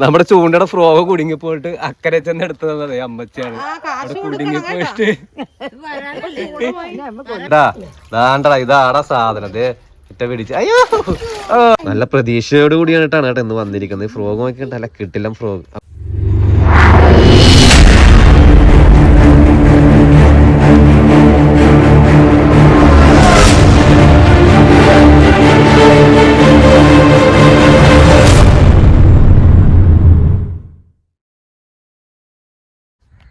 നമ്മുടെ ചൂണ്ടയുടെ ഫ്രോഗ് കുടുങ്ങി പോയിട്ട് അക്കരെ ചെന്ന് എടുത്തു തന്നതേ അമ്മച്ചാണ് കുടുങ്ങി പോയിട്ട്. ഇതാ ദാണ്ടടാ ഇതാടാ സാധനം. അയ്യോ! നല്ല പ്രതീക്ഷയോട് കൂടിയാണ് കേട്ടോ ഇന്ന് വന്നിരിക്കുന്നത്. ഫ്രോഗ് നോക്കിയിട്ട് കിട്ടില്ല ഫ്രോഗ്.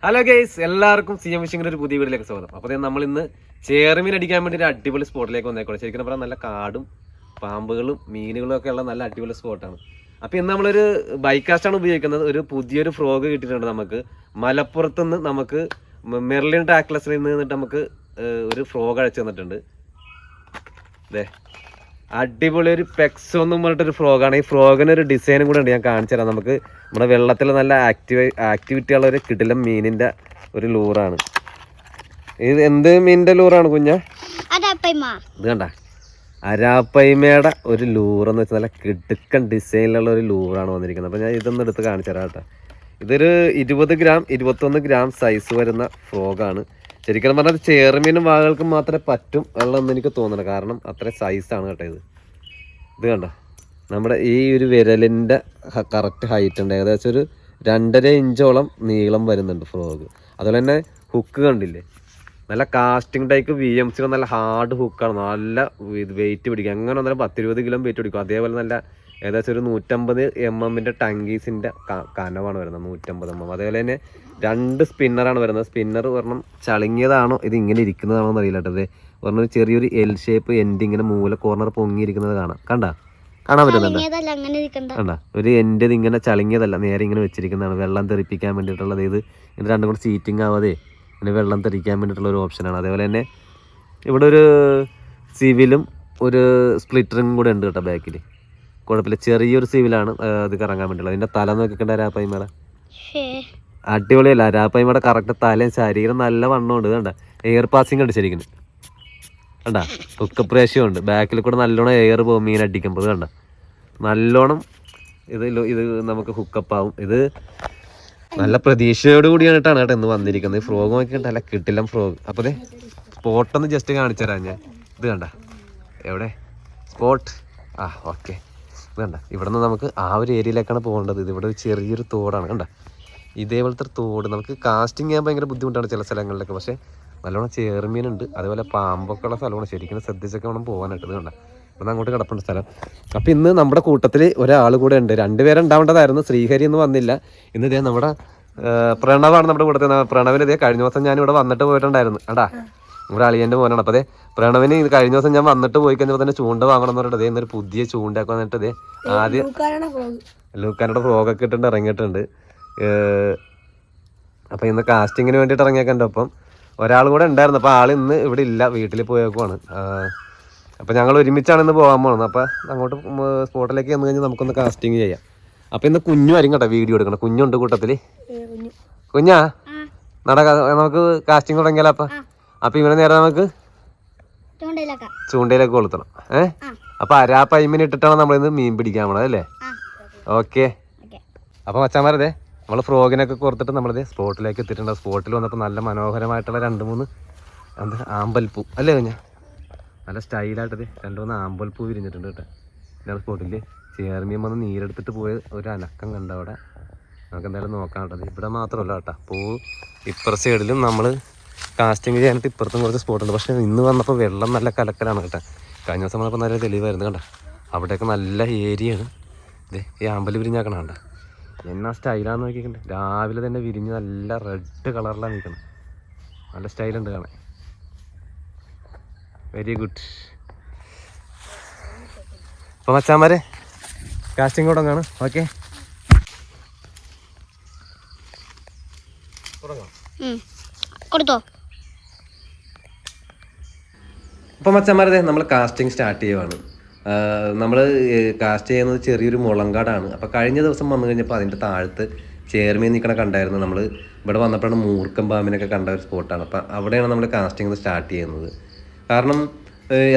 ഹലോ ഗൈസ് എല്ലാവർക്കും സി എം ഫിഷിങ്ങിന്റെ ഒരു പുതിയ വീട്ടിലേക്ക് സ്വാഗതം. അപ്പോൾ നമ്മൾ ഇന്ന് ചേർമീൻ അടിക്കാൻ വേണ്ടി ഒരു അടിപൊളി സ്പോട്ടിലേക്ക് വന്നേക്കോളെ ശരിക്കും പറഞ്ഞാൽ നല്ല കാടും പാമ്പുകളും മീനുകളും ഒക്കെ ഉള്ള നല്ല അടിപൊളി സ്പോട്ടാണ്. അപ്പോൾ ഇന്ന് നമ്മളൊരു ബൈക്കാസ്റ്റാണ് ഉപയോഗിക്കുന്നത്. ഒരു പുതിയൊരു ഫ്രോഗ് കിട്ടിയിട്ടുണ്ട് നമുക്ക്. മലപ്പുറത്ത് നിന്ന് നമുക്ക് മെർലിൻ ടാക്ലസിൽ നിന്ന് നിന്നിട്ട് നമുക്ക് ഒരു ഫ്രോഗ് അഴച്ചു തന്നിട്ടുണ്ട്. അതെ അടിപൊളി ഒരു പെക്സോ എന്നും പറഞ്ഞിട്ടൊരു ഫ്രോഗാണ് ഈ ഫ്രോഗിന് ഒരു ഡിസൈനും കൂടെ ഉണ്ട് ഞാൻ കാണിച്ചു തരാം നമുക്ക്. നമ്മുടെ വെള്ളത്തിൽ നല്ല ആക്ടിവ് ആക്ടിവിറ്റി ഉള്ള ഒരു കിടിലം മീനിന്റെ ഒരു ലൂറാണ് ഇത് എന്ത് മീനിന്റെ ലൂറാണ് കുഞ്ഞ? ഇത് കണ്ട? അരാപ്പൈമയുടെ ഒരു ലൂറെന്ന് വെച്ചാൽ നല്ല കിടുക്കൻ ഡിസൈനിലുള്ള ഒരു ലൂറാണ് വന്നിരിക്കുന്നത്. അപ്പോൾ ഞാൻ ഇതൊന്ന് എടുത്ത് കാണിച്ചു തരാം കേട്ടോ. ഇതൊരു ഇരുപത് ഗ്രാം ഇരുപത്തൊന്ന് ഗ്രാം സൈസ് വരുന്ന ഫ്രോഗാണ് ശരിക്കും പറഞ്ഞാൽ ചേർമീനും വാകൾക്കും മാത്രമേ പറ്റും ഉള്ളതെന്ന് എനിക്ക് തോന്നുന്നത് കാരണം അത്ര സൈസാണ് കേട്ടോ ഇത്. ഇത് കണ്ട? നമ്മുടെ ഈ ഒരു വിരലിന്റെ കറക്റ്റ് ഹൈറ്റ് ഉണ്ട്. ഏകദേശം ഒരു രണ്ടര ഇഞ്ചോളം നീളം വരുന്നുണ്ട് ഫ്രോഗ് അതുപോലെ തന്നെ ഹുക്ക് കണ്ടില്ലേ? നല്ല കാസ്റ്റിംഗ് ടൈപ്പ് വി എം സിയുടെ നല്ല ഹാർഡ് ഹുക്കാണ് നല്ല വെയിറ്റ് പിടിക്കും. അങ്ങനെ വന്നാലും പത്തിരുപത് കിലോ വെയിറ്റ് പിടിക്കും. അതേപോലെ നല്ല ഏകദേശം ഒരു നൂറ്റമ്പത് എം എമ്മിന്റെ ടങ്കീസിന്റെ കനവാണ് വരുന്നത് നൂറ്റമ്പത് എം എം അതേപോലെ തന്നെ രണ്ട് സ്പിന്നറാണ് വരുന്നത്. സ്പിന്നർ പറഞ്ഞാൽ ചളിങ്ങിയതാണോ ഇത് ഇങ്ങനെ ഇരിക്കുന്നതാണോ എന്ന് അറിയില്ല കേട്ടത് ഇത് ചെറിയൊരു എൽ ഷേപ്പ് എൻഡ് ഇങ്ങനെ മൂല കോർണർ പൊങ്ങിയിരിക്കുന്നത് കാണാം. കണ്ട? കാണാൻ പറ്റുന്നുണ്ട്? കണ്ട? ഒരു എന്റെ ഇങ്ങനെ ചളിങ്ങിയതല്ല നേരെ ഇങ്ങനെ വെച്ചിരിക്കുന്നതാണ്. വെള്ളം തെറിപ്പിക്കാൻ വേണ്ടിയിട്ടുള്ളത് ഇത്. ഇത് രണ്ടും കൂടെ സീറ്റിംഗ് ആവാതെ ഇങ്ങനെ വെള്ളം തെറിക്കാൻ വേണ്ടിയിട്ടുള്ള ഒരു ഓപ്ഷനാണ് അതേപോലെ തന്നെ ഇവിടെ ഒരു സിവിലും ഒരു സ്പ്ലിറ്ററും കൂടെ ഉണ്ട് കേട്ടോ ബാക്കിൽ കുഴപ്പമില്ല. ചെറിയൊരു സിവിലാണ് ഇത് കറങ്ങാൻ വേണ്ടിയുള്ളത്. അതിന്റെ തല നോക്കിക്കണ്ട രാപ്പായ്മയുടെ അടിപൊളിയല്ല. രാപ്പായ്മയുടെ കറക്റ്റ് തലയും ശരീരം നല്ല വണ്ണമുണ്ട് കണ്ട? എയർ പാസിംഗ് ഉണ്ട് ശരിക്കും കണ്ട? ഹുക്കപ്പ് റേഷ്യോ ഉണ്ട്. ബാക്കിൽ കൂടെ നല്ലോണം എയർ പോകും മീൻ അടിക്കുമ്പോൾ കണ്ട? നല്ലോണം ഇത് ഇത് നമുക്ക് ഹുക്കപ്പ് ആവും. ഇത് നല്ല പ്രതീക്ഷയോട് കൂടിയാണ് കേട്ടോ ഇന്ന് വന്നിരിക്കുന്നത്. ഫ്രോഗ് നോക്കിയിട്ട് നല്ല കിട്ടില്ല ഫ്രോഗ് അപ്പോൾ ദേ സ്പോട്ടൊന്ന് ജസ്റ്റ് കാണിച്ചു തരാം ഞാൻ. ഇത് കണ്ട? എവിടെ? സ്പോട്ട് ആ ഓക്കെ കണ്ട? ഇവിടെ നിന്ന് നമുക്ക് ആ ഒരു ഏരിയയിലേക്കാണ് പോകേണ്ടത്. ഇത് ഇവിടെ ഒരു ചെറിയൊരു തോടാണ് കണ്ട? ഇതേപോലത്തെ തോട് നമുക്ക് കാസ്റ്റിംഗ് ചെയ്യാൻ ഭയങ്കര ബുദ്ധിമുട്ടാണ് ചില സ്ഥലങ്ങളിലൊക്കെ. പക്ഷേ നല്ലോണം ചേർമീനുണ്ട് അതേപോലെ പാമ്പൊക്കെ ഉള്ള സ്ഥലമാണ്. ശരിക്കും ശ്രദ്ധിച്ചൊക്കെ വേണം പോകാനായിട്ട് ഇത് കണ്ട? ഇവിടെ അങ്ങോട്ട് കിടപ്പുണ്ട് സ്ഥലം. അപ്പം ഇന്ന് നമ്മുടെ കൂട്ടത്തിൽ ഒരാൾ കൂടെ ഉണ്ട്. രണ്ടുപേരെ ഉണ്ടാവേണ്ടതായിരുന്നു. ശ്രീഹരി എന്ന് വന്നില്ല. ഇന്ന് ഇതേ നമ്മുടെ പ്രണവാണ് നമ്മുടെ കൂട്ടത്തിൽ പ്രണവിന് ഇതേ കഴിഞ്ഞ ദിവസം ഞാൻ ഇവിടെ വന്നിട്ട് പോയിട്ടുണ്ടായിരുന്നു. അടാ നമ്മുടെ അളിയന്റെ മോനാണ്. അപ്പോൾ അതെ പ്രണവിന് ഇത് കഴിഞ്ഞ ദിവസം ഞാൻ വന്നിട്ട് പോയി കഴിഞ്ഞപ്പോൾ തന്നെ ചൂണ്ട വാങ്ങണം എന്ന് പറഞ്ഞിട്ട് ഇന്നൊരു പുതിയ ചൂണ്ടയൊക്കെ വന്നിട്ട് ഇതേ ആദ്യം ലൂക്കാനോട് ഫ്രോഗൊക്കെ ഇട്ടിട്ട് ഇറങ്ങിയിട്ടുണ്ട്. അപ്പം ഇന്ന് കാസ്റ്റിങ്ങിന് വേണ്ടിയിട്ട് ഇറങ്ങിയേക്കണ്ട. അപ്പം ഒരാൾ കൂടെ ഉണ്ടായിരുന്നു. അപ്പോൾ ആൾ ഇന്ന് ഇവിടെ ഇല്ല. വീട്ടിൽ പോയേക്കുവാണ്. അപ്പൊ ഞങ്ങൾ ഒരുമിച്ചാണ് ഇന്ന് പോകാൻ പോകുന്നത് അപ്പൊ അങ്ങോട്ട് സ്പോട്ടിലേക്ക് വന്നു കഴിഞ്ഞാൽ നമുക്കൊന്ന് കാസ്റ്റിംഗ് ചെയ്യാം. അപ്പൊ ഇന്ന് കുഞ്ഞു വരും കേട്ടോ വീഡിയോ എടുക്കണം. കുഞ്ഞുണ്ട് കൂട്ടത്തിൽ കുഞ്ഞാ. നട നമുക്ക് കാസ്റ്റിംഗ് തുടങ്ങിയാലോ അപ്പം? അപ്പം ഇവനെ നേരെ നമുക്ക് ചൂണ്ടയിലൊക്കെ. കൊളുത്തണം. ഏഹ് അപ്പൊ അരാ പൈമിന് ഇട്ടിട്ടാണ് നമ്മളിന്ന് മീൻ പിടിക്കാൻ പോണത് അല്ലേ? ഓക്കെ. അപ്പൊ മച്ചാമാരതെ നമ്മൾ ഫ്രോഗിനൊക്കെ കൊടുത്തിട്ട് നമ്മളിത് സ്പോട്ടിലേക്ക് എത്തിയിട്ടുണ്ട്. സ്പോട്ടിൽ വന്നപ്പോൾ നല്ല മനോഹരമായിട്ടുള്ള രണ്ട് മൂന്ന് എന്താ ആമ്പൽപ്പൂ. അല്ലേ കഞ്ഞ? നല്ല സ്റ്റൈലായിട്ടത് രണ്ട് മൂന്ന് ആമ്പൽപ്പൂ വിരിഞ്ഞിട്ടുണ്ട് കേട്ടോ. ഞാൻ സ്പോട്ടിൽ ചേർമീൻ വന്ന് നീരെടുത്തിട്ട് പോയ ഒരു അനക്കം കണ്ട അവിടെ നമുക്ക് എന്തായാലും നോക്കാം കേട്ടോ. ഇവിടെ മാത്രമല്ല കേട്ടോ. പൂ ഇപ്പുറ സൈഡിലും നമ്മൾ കാസ്റ്റിംഗ് ചെയ്യാനായിട്ട് ഇപ്പുറത്തും കുറച്ച് സ്പോട്ടുണ്ട് പക്ഷേ ഇന്ന് വന്നപ്പോൾ വെള്ളം നല്ല കലക്കലാണ് കേട്ടോ. കഴിഞ്ഞ ദിവസം വന്നപ്പോൾ നല്ല തെളിവായിരുന്നു കണ്ട. അവിടെയൊക്കെ നല്ല ഏരിയയാണ് ഇതേ ഈ ആമ്പൽ വിരിഞ്ഞാക്കണം കണ്ട. എന്നാ സ്റ്റൈലാന്ന് നോക്കിക്കണ്ട്. രാവിലെ തന്നെ വിരിഞ്ഞ് നല്ല റെഡ് കളറിലാണ് നിൽക്കുന്നത് നല്ല സ്റ്റൈലുണ്ട് കാണാൻ. വെരി ഗുഡ് അപ്പോൾ മച്ചാന്മാരെ കാസ്റ്റിംഗ് തുടങ്ങാണ് ഓക്കെ കൊടുത്തോ. അപ്പോൾ മച്ചന്മാരതെ നമ്മൾ കാസ്റ്റിംഗ് സ്റ്റാർട്ട് ചെയ്യുവാണ്. നമ്മൾ കാസ്റ്റ് ചെയ്യുന്നത് ചെറിയൊരു മുളങ്കാടാണ്. അപ്പോൾ കഴിഞ്ഞ ദിവസം വന്നു കഴിഞ്ഞപ്പോൾ അതിന്റെ താഴത്ത് ചേർമീൻ നിൽക്കണ കണ്ടായിരുന്നു നമ്മൾ ഇവിടെ വന്നപ്പോഴാണ് മൂർക്കം പാമ്പിനൊക്കെ കണ്ട ഒരു സ്പോട്ടാണ് അപ്പോൾ അവിടെയാണ് നമ്മൾ കാസ്റ്റിംഗ് സ്റ്റാർട്ട് ചെയ്യുന്നത്. കാരണം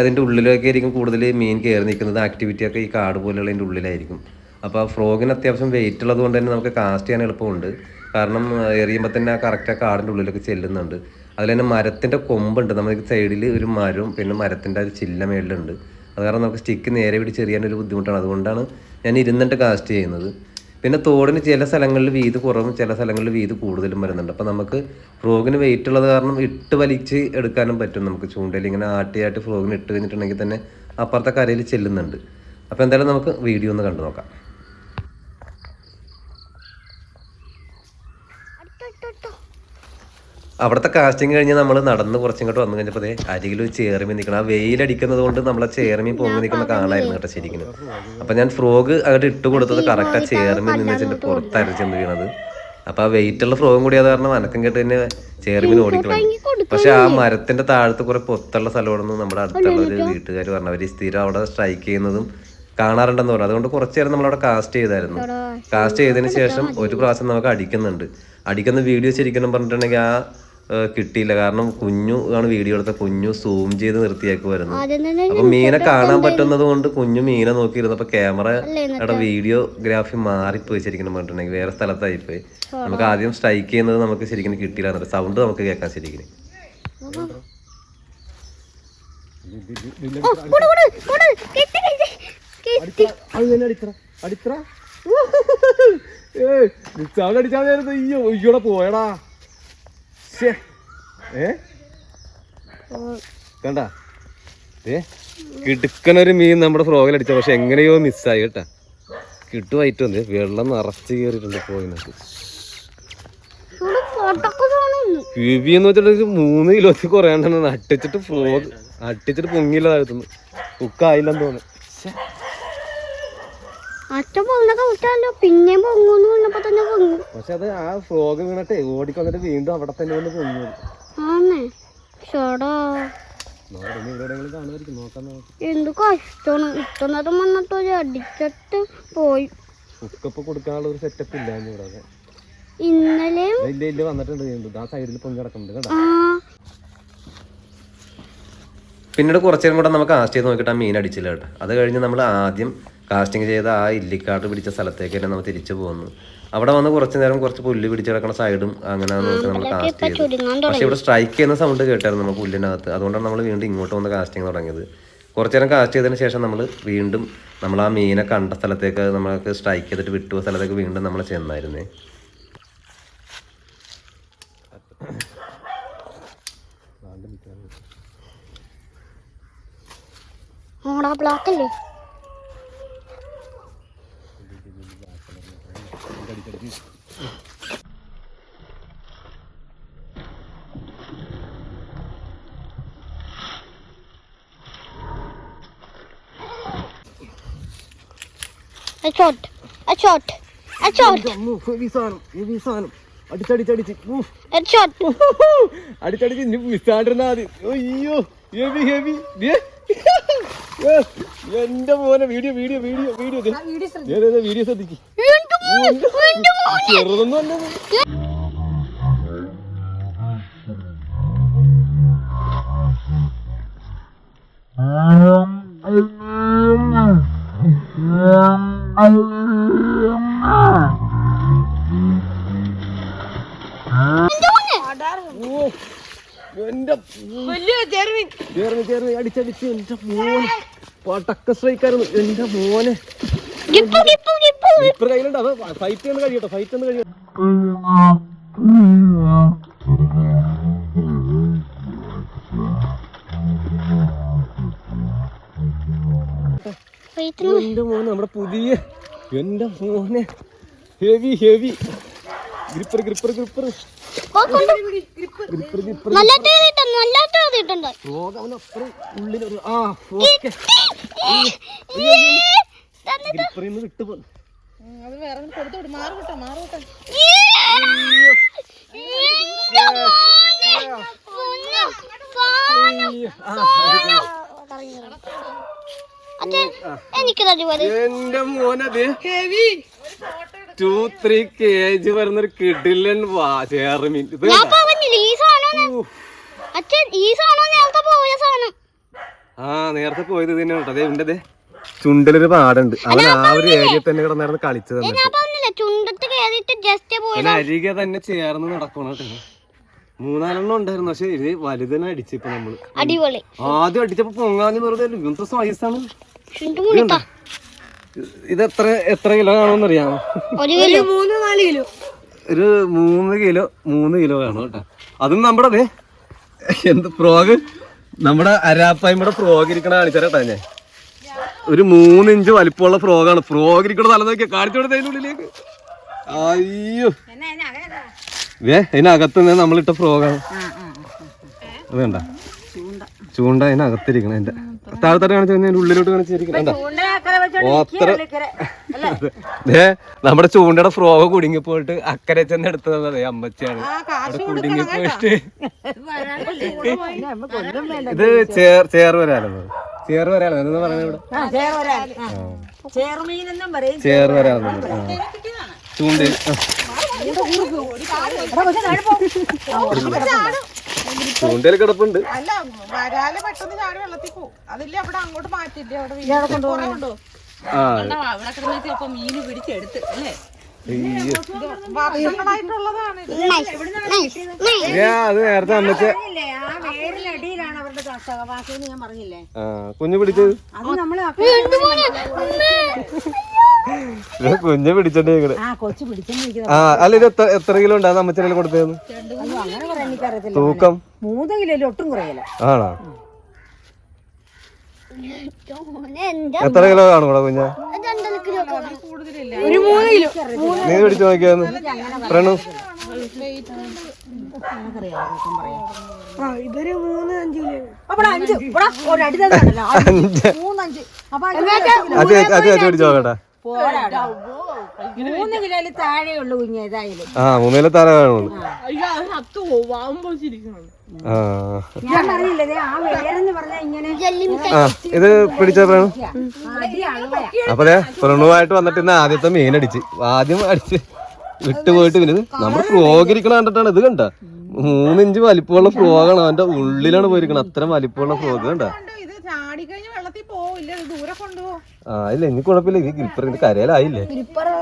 അതിന്റെ ഉള്ളിലൊക്കെ ആയിരിക്കും കൂടുതൽ മീൻ കയറി നിൽക്കുന്നത്. ആക്ടിവിറ്റിയൊക്കെ ഈ കാട് പോലെയുള്ളതിന്റെ ഉള്ളിലായിരിക്കും. അപ്പോൾ ഫ്രോഗിന് അത്യാവശ്യം വെയിറ്റ് ഉള്ളത് കൊണ്ട് തന്നെ നമുക്ക് കാസ്റ്റ് ചെയ്യാൻ എളുപ്പമുണ്ട്. കാരണം എറിയുമ്പോൾ തന്നെ ആ കറക്റ്റ് ആ കാടിന്റെ ഉള്ളിലൊക്കെ ചെല്ലുന്നുണ്ട്. അതിൽ തന്നെ മരത്തിന്റെ കൊമ്പുണ്ട്. നമുക്ക് സൈഡിൽ ഒരു മരവും പിന്നെ മരത്തിന്റെ ഒരു ചില്ല മേളിലുണ്ട്. അത് കാരണം നമുക്ക് സ്റ്റിക്ക് നേരെ പിടിച്ച് എറിയാനൊരു ബുദ്ധിമുട്ടാണ്. അതുകൊണ്ടാണ് ഞാൻ ഇരുന്നിട്ട് കാസ്റ്റ് ചെയ്യുന്നത്. പിന്നെ തോടിന് ചില സ്ഥലങ്ങളിൽ വീതി കുറവും ചില സ്ഥലങ്ങളിൽ വീതി കൂടുതലും വരുന്നുണ്ട്. അപ്പോൾ നമുക്ക് ഫ്രോഗിന് വെയിറ്റ് ഉള്ളത് കാരണം ഇട്ട് വലിച്ച് എടുക്കാനും പറ്റും. നമുക്ക് ചൂണ്ടയിൽ ഇങ്ങനെ ആട്ടിയായിട്ട് ഫ്രോഗിന് ഇട്ട് കഴിഞ്ഞിട്ടുണ്ടെങ്കിൽ തന്നെ അപ്പുറത്തെ കരയിൽ ചെല്ലുന്നുണ്ട്. അപ്പോൾ എന്തായാലും നമുക്ക് വീഡിയോ ഒന്ന് കണ്ടു നോക്കാം. അവിടുത്തെ കാസ്റ്റിംഗ് കഴിഞ്ഞ് നമ്മൾ നടന്ന് കുറച്ചിങ്ങോട്ട് വന്നു കഴിഞ്ഞപ്പോൾ ദേ അരികിൽ ഒരു ചേർമീൻ നിൽക്കണം ആ വെയിലടിക്കുന്നത് കൊണ്ട് നമ്മളെ ചേർമി പൊങ്ങി നിൽക്കുന്ന കാണായിരുന്നു കേട്ടോ ശരിക്കും അപ്പം ഞാൻ ഫ്രോഗ് അങ്ങോട്ട് ഇട്ട് കൊടുത്തത് കറക്റ്റ് ആ ചേർമീൻ നിന്ന് വെച്ചിട്ട് പുറത്തരച്ചെന്ന് വീണത്. അപ്പം ആ വെയിറ്റ് ഉള്ള ഫ്രോഗും കൂടി അത് കാരണം അനക്കം കേട്ട് തന്നെ ചേർമീൻ ഓടിക്കണം പക്ഷെ ആ മരത്തിന്റെ താഴത്ത് കുറെ പൊത്തുള്ള സ്ഥലമാണെന്ന് നമ്മുടെ അടുത്തുള്ള ഒരു വീട്ടുകാർ പറഞ്ഞു. അവർ സ്ഥിരം അവിടെ സ്ട്രൈക്ക് ചെയ്യുന്നതും കാണാറുണ്ടെന്ന് പറഞ്ഞു. അതുകൊണ്ട് കുറച്ച് നേരം നമ്മളവിടെ കാസ്റ്റ് ചെയ്തായിരുന്നു. കാസ്റ്റ് ചെയ്തതിന് ശേഷം ഒരു പ്രാവശ്യം നമുക്ക് അടിക്കുന്നുണ്ട്. അടിക്കുന്ന വീഡിയോ ശരിക്കും പറഞ്ഞിട്ടുണ്ടെങ്കിൽ ആ കിട്ടിയില്ല. കാരണം കുഞ്ഞു ആണ് വീഡിയോ എടുത്ത കുഞ്ഞു സൂം ചെയ്ത് നിർത്തിയാക്കി വരുന്നത്. അപ്പൊ മീനെ കാണാൻ പറ്റുന്നത് കൊണ്ട് കുഞ്ഞു മീനെ നോക്കിയിരുന്നപ്പോ ക്യാമറയുടെ വീഡിയോഗ്രാഫി മാറിപ്പോയി ശരിക്കും പറഞ്ഞിട്ടുണ്ടെങ്കിൽ. വേറെ സ്ഥലത്തായി പോയി നമുക്ക് ആദ്യം സ്ട്രൈക്ക് ചെയ്യുന്നത് നമുക്ക് ശരിക്കും കിട്ടിയില്ല സൗണ്ട് നമുക്ക് കേൾക്കാൻ ശരിക്കും. അടിച്ചാ അടിച്ചാ പോയടാ. ശ്ശേ. ഏ? കണ്ട? ഏ? കിടുക്കനൊരു മീൻ നമ്മുടെ ഫ്രോഗിൽ അടിച്ച പക്ഷെ എങ്ങനെയോ മിസ്സായി കേട്ടാ. കിട്ടുമായിട്ട് വന്ന് വെള്ളം നിറച്ച് കയറിയിട്ടുണ്ട് ഫ്രോഗിനകത്ത് തോന്നുന്നു കിവി എന്ന് വെച്ചിട്ട് മൂന്ന് കിലോത്തിൽ കുറയാണ്ടാണ്. അട്ടിച്ചിട്ട് ഫ്രോഗ് അട്ടിച്ചിട്ട് പൊങ്ങിയില്ല താഴ്ത്തുന്നു കുക്കായില്ലെന്ന് തോന്നുന്നു. അച്ഛൻ പൊങ്ങണൊക്കെ വിട്ടാലോ പിന്നെയും പൊങ്ങൂന്ന് പറഞ്ഞപ്പോ തന്നെ പൊങ്ങും. പക്ഷെ അത് ആ ഫ്രോഗ് വീണിട്ടേ ഓടിക്കൊന്നിട്ട് വീണ്ടും അവിടെ തന്നെ വന്ന് പൊങ്ങു. ആന്നേ. ചോടോ എന്ത് കഷ്ടമാണ്. ഇത്ര നേരം വന്നിട്ട് ഒരു അടിച്ചിട്ട് പോയി. ഉക്കപ്പ് കൊടുക്കാനുള്ള ഒരു സെറ്റപ്പ് ഇല്ല ഇനി ഇവിടെ ഇന്നലെയും ഇല്ല ഇല്ല വന്നിട്ടുണ്ട് ആ സൈഡിൽ പൊങ്ങി കിടക്കുന്നുണ്ട് കേട്ടോ. പിന്നീട് കുറച്ചേരം കൂടെ നമുക്ക് കാസ്റ്റ് ചെയ്ത് നോക്കിയിട്ട് ആ മീൻ അടിച്ചില്ല കേട്ടോ. അത് കഴിഞ്ഞ് നമ്മൾ ആദ്യം കാസ്റ്റിംഗ് ചെയ്ത ആ ഇല്ലിക്കാട്ട് പിടിച്ച സ്ഥലത്തേക്ക് തന്നെ നമ്മൾ തിരിച്ചു പോകുന്നു അവിടെ വന്ന് കുറച്ച് നേരം കുറച്ച് പുല്ല് പിടിച്ചു കിടക്കുന്ന സൈഡും അങ്ങനെ നോക്കി നമ്മൾ കാസ്റ്റ് ചെയ്തു പക്ഷെ ഇവിടെ സ്ട്രൈക്ക് ചെയ്യുന്ന സൗണ്ട് കേട്ടായിരുന്നു നമ്മൾ പുല്ലിനകത്ത്. അതുകൊണ്ടാണ് നമ്മൾ വീണ്ടും ഇങ്ങോട്ട് വന്ന് കാസ്റ്റിംഗ് തുടങ്ങിയത്. കുറച്ച് നേരം കാസ്റ്റ് ചെയ്തതിന് ശേഷം നമ്മൾ വീണ്ടും നമ്മൾ ആ മീനെ കണ്ട സ്ഥലത്തേക്ക് നമ്മൾക്ക് സ്ട്രൈക്ക് ചെയ്തിട്ട് വിട്ടുപോയ സ്ഥലത്തേക്ക് വീണ്ടും നമ്മൾ ചെന്നായിരുന്നേ. ഓടാ shot. അടിച്ചടിച്ച് മിസ്സാണ്ടിരുന്നാ മതി. അയ്യോ ഹെവി ഹെവി എന്റെ മോനെ video video video video video ശ്രദ്ധിക്ക്. ചെറുതൊന്നും അടിച്ചടിച്ച് എന്റെ മോനെ. പടക്ക സ്ട്രൈക്കായിരുന്നു എന്റെ മോനെ. കയ്യിലുണ്ട്. അത് ഫൈറ്റ് ഒന്ന് കഴിയട്ടെ ഫൈറ്റ് ഒന്ന് കഴിയട്ടെ. എന്റെ മോനെ നമ്മുടെ പുതിയ എന്റെ മോനെ. Heavy heavy gripper gripper gripper ഉള്ളിലൊരു ആ നല്ല വിട്ടു എനിക്കത് അതുപോലെ. എന്റെ മോനത് ടു ത്രീ കെ ജി വരുന്നൊരു കിടിലൻ വാ ചേർമീൻ ആ നേരത്തെ പോയത് ഇതിനെ കേട്ടോ. അതെ ഉണ്ട് ചുണ്ടിലൊരു പാടുണ്ട്. അവൻ ആ ഒരു ഏരിയ തന്നെ കിടന്നായിരുന്നു കളിച്ചത് ഞാൻ പറഞ്ഞില്ല ചുണ്ടത്ത് കയറിയിട്ട് ജസ്റ്റ് പോയി അരികെ തന്നെ ചേർന്ന് നടക്കണം മൂന്നാലെണ്ണം ഉണ്ടായിരുന്നു പക്ഷെ ഇത് വലുതന്നെ അടിച്ചു ഇപ്പൊ നമ്മൾ. അടിപൊളി. ആദ്യം അടിച്ചപ്പോ പൊങ്ങാന്ന് വെറുതെ ഇങ്ങനത്തെ സൈസാണ് ഇത് എത്ര എത്ര കിലോ കാണുമെന്ന് അറിയാമോ ഒരു കിലോ. മൂന്ന് നാല് കിലോ. ഒരു മൂന്ന് കിലോ മൂന്ന് കിലോ കാണും കേട്ടോ. അതും നമ്മുടെ ദേ എന്ത് പ്രോഗ് നമ്മുടെ അരാപ്പായ്മയുടെ പ്രോഗ് ഇരിക്കണ കാണിച്ചാലേട്ടാ ഞാൻ. ഒരു മൂന്നിഞ്ച് വലിപ്പമുള്ള ഫ്രോഗാണ്. ഫ്രോഗ് ഇരിക്കണ തല നോക്കിയാ. കാണിച്ചു കൊടുത്ത അയ്യോ. ഏ അതിനകത്ത്? നമ്മളിട്ട ഫ്രോഗാണ്. അത് വേണ്ട. ചൂണ്ട അതിനകത്തിരിക്കണം എന്റെ താഴത്തോട്ട് കാണിച്ചു കഴിഞ്ഞാൽ അതിന്റെ ഉള്ളിലോട്ട് കാണിച്ചിരിക്കണം ഓത്ര ദേ നമ്മുടെ ചൂണ്ടയുടെ ഫ്രോഗ് കുടുങ്ങി പോയിട്ട് അക്കരെ ചെന്ന് എടുത്തത് അതെ അമ്മച്ചിയാണ് അവിടെ കുടുങ്ങി പോയിട്ട്. ഇത് ചേർ ചേർ വരാലെന്ന് ചേർ വരാലെന്ന് എന്താ പറയുന്നത് ഇവിടെ. ചേർമീനെന്നും പറയും. ചേർ വരാലെന്ന് ആ. ചൂണ്ട. ചൂണ്ടയിൽ കിടപ്പുണ്ട്. അല്ല വരാൽ പെട്ടെന്ന് ചാടി വെള്ളത്തിൽ പോകും അതില്ല അവിടെ അങ്ങോട്ട് മാറ്റില്ലേ അവിടെ കൊണ്ടുപോകുന്നുണ്ടോ ആ. അവിടെ കിടന്ന് ചിലപ്പോ മീന് പിടിച്ചെടുത്ത് അല്ലേ? അത് നേരത്തെ കുഞ്ഞു പിടിച്ചത്? അത് നമ്മൾ കുഞ്ഞ് പിടിച്ചോണ്ടേ ആ കൊച്ചു പിടിച്ചെന്നിരിക്കുന്നത് ആ അല്ല ഇത് എത്ര എത്ര കിലോ അമ്മച്ചനെ അയ്യോ അങ്ങനെ പറയാൻ എനിക്കറിയത്തില്ല. തൂക്കം? മൂന്ന് കിലോ ഒട്ടും കുറയില്ല. ആണോ? എത്ര കിലോ കാണും കൂടെ കുഞ്ഞ? ഒരു മൂന്ന് കിലോ. നീ പിടിച്ചു നോക്കിയാന്ന്. പ്രണു? ഇതൊരു മൂന്ന് അഞ്ച് കിലോ. അഞ്ച്. അഞ്ച്. അത് അത് അത് പിടിച്ചു നോക്കട്ടെ. മൂന്ന് കിലോയിൽ താഴെയുള്ളൂ കുഞ്ഞ് ഏതായാലും. ആ മൂന്നിലെ തല കാണുള്ളൂ അയ്യോ അത് സത്തു ഞാൻ പറഞ്ഞില്ലേ ആ വേറെന്ന് പറഞ്ഞാൽ ഇങ്ങനെ ആ ഇത് പിടിച്ച പ്രണു? അപ്പൊ ദേ പ്രണുവായിട്ട് വന്നിട്ട് ഇന്ന് ആദ്യത്തെ മീൻ അടിച്ച് ആദ്യം അടിച്ച് വിട്ടു പോയിട്ട് പിന്നെ ഇത് നമ്മുടെ ഫ്രോഗ് ഇരിക്കണ കണ്ടിട്ടാണ് ഇത് കണ്ട മൂന്നിഞ്ച് വലിപ്പമുള്ള ഫ്രോഗാണ് അവന്റെ ഉള്ളിലാണ് പോയിരിക്കണത്. അത്ര വലിപ്പമുള്ള ഫ്രോഗ് കണ്ട ഇത് ചാടി കഴിഞ്ഞ് വെള്ളത്തിൽ പോവില്ല? ഇത് ദൂരെ കൊണ്ടുപോകും ആ ഇല്ല ഇനി കുഴപ്പമില്ല. ഈ കരയിലായില്ലേ?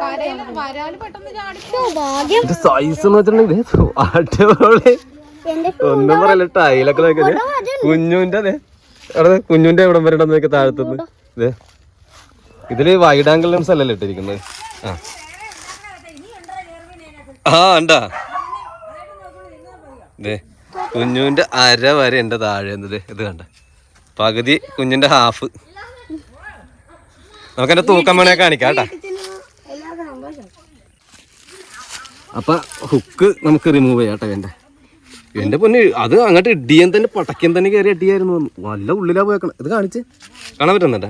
കരയിൽ വരാൽ പെട്ടെന്ന് ചാടി ഭാഗ്യം. ഇതിന്റെ സൈസ് എന്ന് വെച്ചിട്ടുണ്ടെങ്കിൽ ദേ അടിപൊളി. എന്റെ ഒന്നും പറയല്ല ടൈലൊക്കെ നോക്കിയത് കുഞ്ഞുന്റെ അതെ അവിടെ ദേ കുഞ്ഞുന്റെ എവിടം വരെ ഉണ്ടെന്ന് നോക്കി താഴത്തുനിന്ന്. ഇതേ ഇതിൽ വൈഡ് ആംഗിൾ ലെൻസ് അല്ലല്ലോ ഇട്ടിരിക്കുന്നത്. ആ. ആ ഉണ്ടാ? ദേ കുഞ്ഞുവിന്റെ അര വരെ എന്റെ താഴെ എന്നത് ഇത് കണ്ട? പകുതി കുഞ്ഞിന്റെ ഹാഫ്. നമുക്ക് എന്റെ തൂക്കം വേണേ കാണിക്കാം കേട്ടാ. അപ്പൊ ഹുക്ക് നമുക്ക് റിമൂവ് ചെയ്യാം കേട്ടോ എന്റെ എന്റെ പൊന്ന് അത് അങ്ങോട്ട് ഇടിയൻ തന്നെ പടക്കൻ തന്നെ കയറി അടിയായിരുന്നു നല്ല വല്ല ഉള്ളിലാ പോയേക്കണം. ഇത് കാണിച്ച്. കാണാൻ പറ്റുന്നുണ്ടോ?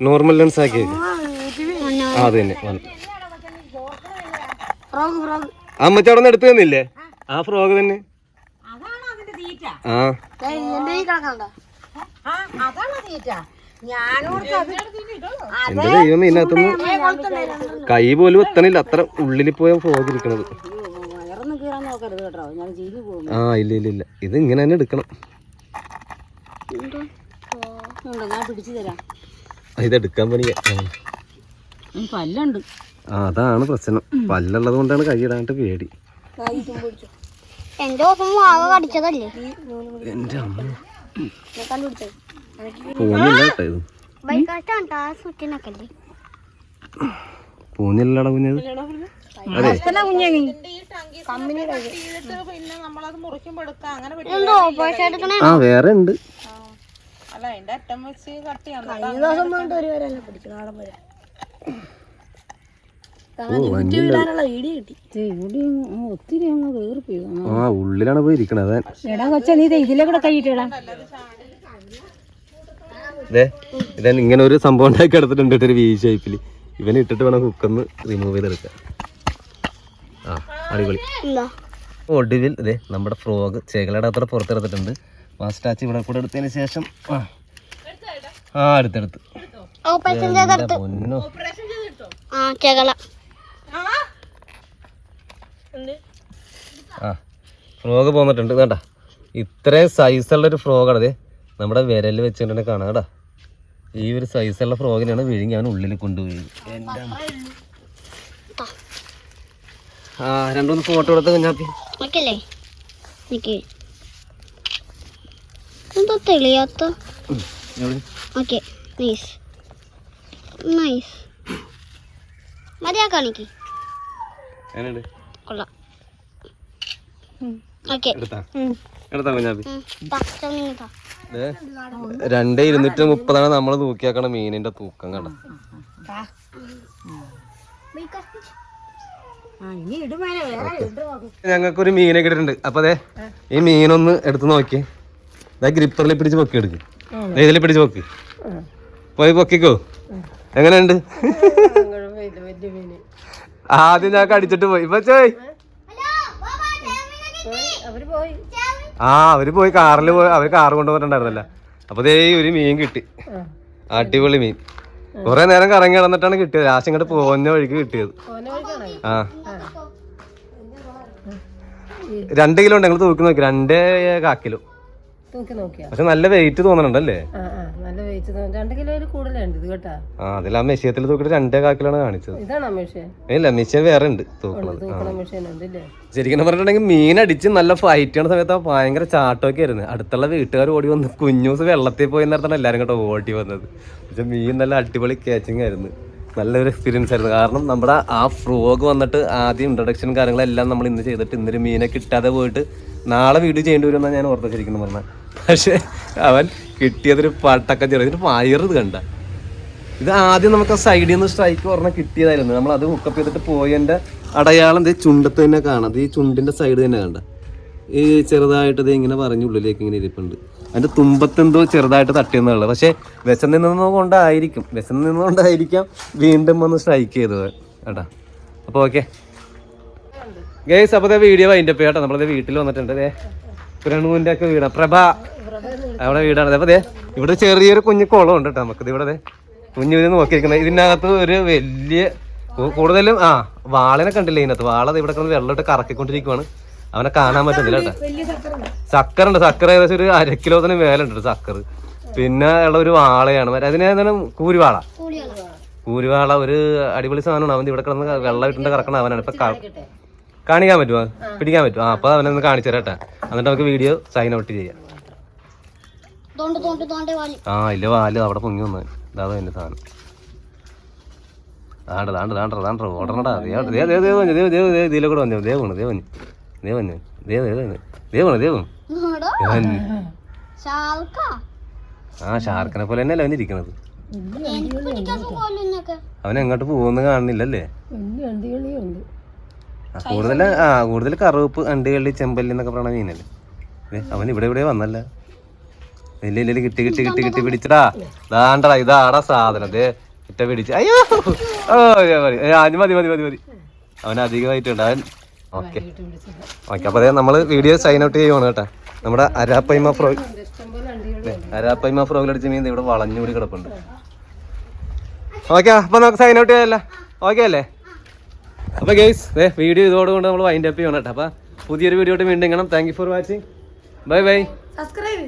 നോർമൽ ലെൻസ് ആക്കി ആ അത് തന്നെ. അമ്മച്ച അവിടെ നിന്ന് എടുത്തു തന്നില്ലേ? ആ ഫ്രോഗ് തന്നെ. ആ. എന്റെ ദൈവം ഇതിനകത്തൊന്നും കൈ പോലും എത്തണില്ല. അത്ര ഉള്ളിൽ പോയ പോകുന്നത് ആ ഇല്ല ഇല്ല ഇല്ല. ഇത് ഇങ്ങനെ തന്നെ എടുക്കണം. ഇതെടുക്കാൻ പണിയ. പല്ലുണ്ട്. അതാണ് പ്രശ്നം. പല്ലുള്ളത് കൊണ്ടാണ് കൈ ഇടാനായിട്ട് പേടി. എന്റെ ദിവസം കടിച്ചതല്ലേ? എന്റെ അമ്മ. പൂഞ്ഞില്ലടാ കുഞ്ഞത് അതെ. ആ വേറെ ഉണ്ട് അല്ല അതിന്റെ അറ്റം വെച്ച് കട്ട് ചെയ്യാൻ ഒത്തിരി അങ്ങ് കയറിപ്പോയി ആ. ഉള്ളിലാണ് പോയി ഇരിക്കണത് അതെ എടാ കൊച്ചാ നീ ദേ ഇതിലെ കൂടെ കൈയിട്ടേടാ ഇതേ ഇങ്ങനെ ഒരു സംഭവം ഉണ്ടാക്കി എടുത്തിട്ടുണ്ട് ഒരു വി ഷേപ്പിൽ ഇവനെ ഇട്ടിട്ട് വേണം കുക്കൊന്ന് റിമൂവ് ചെയ്തെടുക്കാം ആ അടിപൊളി. ഒടുവിൽ ഇതേ നമ്മുടെ ഫ്രോഗ് ചേകളയുടെ അത്ര പുറത്തെടുത്തിട്ടുണ്ട്. മാസ്റ്റാച്ച് ഇവിടെ കൂടെ എടുത്തതിന് ശേഷം ആ. ആ അടുത്തെടുത്ത് ഓപ്പറേഷൻ എന്റെ പൊന്നോ? ആ ഫ്രോഗ് പോന്നിട്ടുണ്ട്. കേട്ടാ ഇത്രയും സൈസുള്ള ഒരു ഫ്രോഗാണ് അതെ നമ്മുടെ വിരൽ വെച്ചിട്ടുണ്ടെങ്കിൽ കാണാം കേട്ടാ. ഈ ഒരു സൈസുള്ള ഫ്രോഗിനാണ് വിഴുങ്ങി അവൻ ഉള്ളിൽ കൊണ്ടുപോയി എന്റെ. ആ രണ്ടുമൂന്ന് ഫോട്ടോ എടുത്ത് കുഞ്ഞാപ്പി. എന്താ തെളിയാത്ത? ഓക്കെ നൈസ് നൈസ് എങ്ങനെയുണ്ട്? കൊള്ളാം. രണ്ടേ ഇരുന്നൂറ്റി മുപ്പതാണ് നമ്മൾ തൂക്കിയാക്കണ മീനിന്റെ തൂക്കം കണ്ട? ഞങ്ങൾക്കൊരു മീനെ കിട്ടിട്ടുണ്ട് അപ്പൊ അതെ ഈ മീനൊന്ന് എടുത്ത് നോക്കി. ഇതാ ഗ്രിപ്പറിൽ പിടിച്ച് പൊക്കി എടുക്ക്. ദേ ഇതിൽ പിടിച്ച് പൊക്കി. പോയി പൊക്കിക്കോ. എങ്ങനെയുണ്ട്? വലിയ മീന് ആദ്യം ഞാൻ കടിച്ചിട്ട് പോയി. ഇപ്പൊ ചോയ്. അവർ പോയി. ആ അവർ പോയി കാറിൽ പോയി അവർ കാർ കൊണ്ടുപോയിട്ടുണ്ടായിരുന്നല്ല അപ്പൊ ദേ ഒരു മീൻ കിട്ടി. അടിപൊളി മീൻ. കൊറേ നേരം കറങ്ങി കിടന്നിട്ടാണ് കിട്ടിയത്. ലാസ്റ്റ് ഇങ്ങോട്ട് പോന്ന വഴിക്ക് കിട്ടിയത്. ആ. രണ്ട് കിലോ ഉണ്ട്. ഞങ്ങൾ തൂക്കി നോക്കി. രണ്ടേ കാക്കിലോ. തൂക്കി നോക്കിയാ? പക്ഷെ നല്ല വെയിറ്റ് തോന്നണുണ്ടല്ലേ? നല്ല വെയിറ്റ് രണ്ട് കിലോയിൽ കൂടുതലുണ്ട് ഇത് കേട്ടാ. ആ അതിൽ ആ മെഷീനത്തിൽ തൂക്കിട്ട് രണ്ടേ കാക്കിലാണ് കാണിച്ചത്. ഇതാണ് മെഷീൻ? ഇല്ല മെഷീൻ വേറെ ഉണ്ട് തൂക്കണത്. ശരിക്കും പറഞ്ഞിട്ടുണ്ടെങ്കിൽ മീൻ അടിച്ച് നല്ല ഫൈറ്റ് ചെയ്യണ സമയത്ത് ഭയങ്കര ചാട്ടമൊക്കെ ആയിരുന്നു. അടുത്തുള്ള വീട്ടുകാർ ഓടി വന്ന് കുഞ്ഞൂസ് വെള്ളത്തിൽ പോയി നേരത്താണ് എല്ലാവരും കേട്ടോ ഓടി വന്നത്. പക്ഷെ മീൻ നല്ല അടിപൊളി കാച്ചിങ് ആയിരുന്നു. നല്ലൊരു എക്സ്പീരിയൻസ് ആയിരുന്നു. കാരണം നമ്മുടെ ആ ഫ്രോഗ് വന്നിട്ട് ആദ്യം ഇൻട്രൊഡക്ഷൻ കാര്യങ്ങളെല്ലാം നമ്മൾ ഇന്ന് ചെയ്തിട്ട് ഇന്നൊരു മീനെ കിട്ടാതെ പോയിട്ട് നാളെ വീഡിയോ ചെയ്യേണ്ടി വരുമെന്നാണ് ഞാൻ ഓർത്ത ശരിക്കും പറഞ്ഞത് പക്ഷേ അവൻ കിട്ടിയതൊരു പട്ടക്കം ചെറിയ ഇതിന് വയറ് കണ്ട. ഇത് ആദ്യം നമുക്ക് ആ സൈഡിൽ നിന്ന് സ്ട്രൈക്ക് പറഞ്ഞാൽ കിട്ടിയതായിരുന്നു. നമ്മൾ അത് ഹുക്കപ്പ് ചെയ്തിട്ട് പോയതിന്റെ അടയാളം ദേ ചുണ്ടത്ത് തന്നെ കാണാം. ഈ ചുണ്ടിന്റെ സൈഡ് തന്നെ കണ്ട. ഈ ചെറുതായിട്ട് ഇത് ഇങ്ങനെ പറഞ്ഞു ഉള്ളിലേക്ക് ഇങ്ങനെ ഇരിപ്പുണ്ട്. അതിന്റെ തുമ്പത്തെന്തോ ചെറുതായിട്ട് തട്ടിയെന്നുള്ളത് പക്ഷേ വിശം നിന്നതുകൊണ്ടായിരിക്കും വിശം നിന്നുകൊണ്ടായിരിക്കാം വീണ്ടും വന്ന് സ്ട്രൈക്ക് ചെയ്തത്. കേട്ടാ. അപ്പോൾ ഓക്കെ ഗേസ് അപ്പോൾ വീഡിയോ അതിന്റെ കേട്ടോ. നമ്മളത് വീട്ടിൽ വന്നിട്ടുണ്ട് ദേ പ്രണുവിന്റെ ഒക്കെ വീടാണ് പ്രഭ. അവിടെ വീടാണ്. അപ്പൊ ഇവിടെ ചെറിയൊരു കുഞ്ഞു കുളം ഉണ്ട് കേട്ടോ നമുക്കിത് ഇവിടെ കുഞ്ഞു വീട് നോക്കിയിരിക്കുന്നത്. ഇതിനകത്ത് ഒരു വലിയ കൂടുതലും ആ വാളിനെ കണ്ടില്ല ഇതിനകത്ത്? വാളത് ഇവിടെ കിടന്ന് വെള്ളമിട്ട് കറക്കിക്കൊണ്ടിരിക്കുവാണ്. അവനെ കാണാൻ പറ്റുന്നില്ല കേട്ടോ. ചക്കര ഉണ്ട്. ചക്കര ഏകദേശം ഒരു അര കിലോത്തിന് മേലുണ്ട് ചക്കർ പിന്നെ ഉള്ള ഒരു വാളയാണ്. അതിനെ കൂരിവാള. കൂരുവാള. ഒരു അടിപൊളി സാധനമാണ്. അവൻ ഇവിടെ കിടന്ന് വെള്ളം ഇട്ടുണ്ട് കറക്കണ അവനാണ്. ഇപ്പൊ കാണിക്കാൻ പറ്റുമോ പിടിക്കാൻ പറ്റുമോ ആ അപ്പൊ അവനെ ഒന്ന് കാണിച്ചു തരാട്ടെ എന്നിട്ട് നമുക്ക് വീഡിയോ സൈൻ ഔട്ട് ചെയ്യാം തോണ്ട് തോണ്ട് തോണ്ട് വാലി ആ ഇല്ല വാൽ അവിടെ പൊങ്ങി വന്നു ഇതാ എന്റെ സാധനം ദാണ്ട ദാണ്ട ദാണ്ട ദാണ്ട ഓടണടാ ദേ ദേ ദേ ദേ വന്നു ദേ ദേ ദേ ഇതിലെ കൂടെ വന്നു ദേ പോണു ദേ ദേവ് ദേ വന്നു ദേവ് ആ ഷാർക്കിനെ പോലെ തന്നെയല്ലേ അവൻ ഇരിക്കണത് എനിക്ക് പിടിക്കാൻ പോലൊന്നൊക്കെ അവൻ എങ്ങോട്ട് പോകുന്ന കാണുന്നില്ലല്ലേ കൂടുതൽ ആ കൂടുതൽ കറുവപ്പ് അണ്ടികളി ചെമ്പല്ലി എന്നൊക്കെ പറയണ മീനല്ലേ? അവൻ ഇവിടെ ഇവിടെ വന്നല്ല. ഇല്ല ഇല്ല കിട്ടി കിട്ടി കിട്ടി കിട്ടി പിടിച്ചടാ. ദാണ്ടടാ ഇതാടാ സാധനം. ദേ ഇട്ട പിടിച്ച്. അയ്യോ ഓ മതി. മതി മതി മതി മതി. അവൻ അധികമായിട്ടുണ്ട്. അവൻ ഓക്കെ. ഓക്കെ അപ്പൊ അതെ നമ്മൾ വീഡിയോ സൈൻ ഔട്ട് ചെയ്യുവാണ് കേട്ടാ. നമ്മുടെ അരാപ്പൈമ ഫ്രോ അരാപ്പൈമ ഫ്രോഗിലടിച്ച മീൻ ഇവിടെ വളഞ്ഞുകൂടി കിടപ്പുണ്ട്. ഓക്കെ അപ്പൊ നമുക്ക് സൈൻ ഔട്ട് ചെയ്യാല്ല ഓക്കെ അല്ലേ? അപ്പൊ ഗെയ്സ് ഏ വീഡിയോ ഇതോടുകൊണ്ട് നമ്മൾ വൈൻഡ് അപ്പ് ചെയ്യണം കേട്ടോ. അപ്പൊ പുതിയൊരു വീഡിയോ വീണ്ടും കാണാം. Thank you for watching bye bye subscribe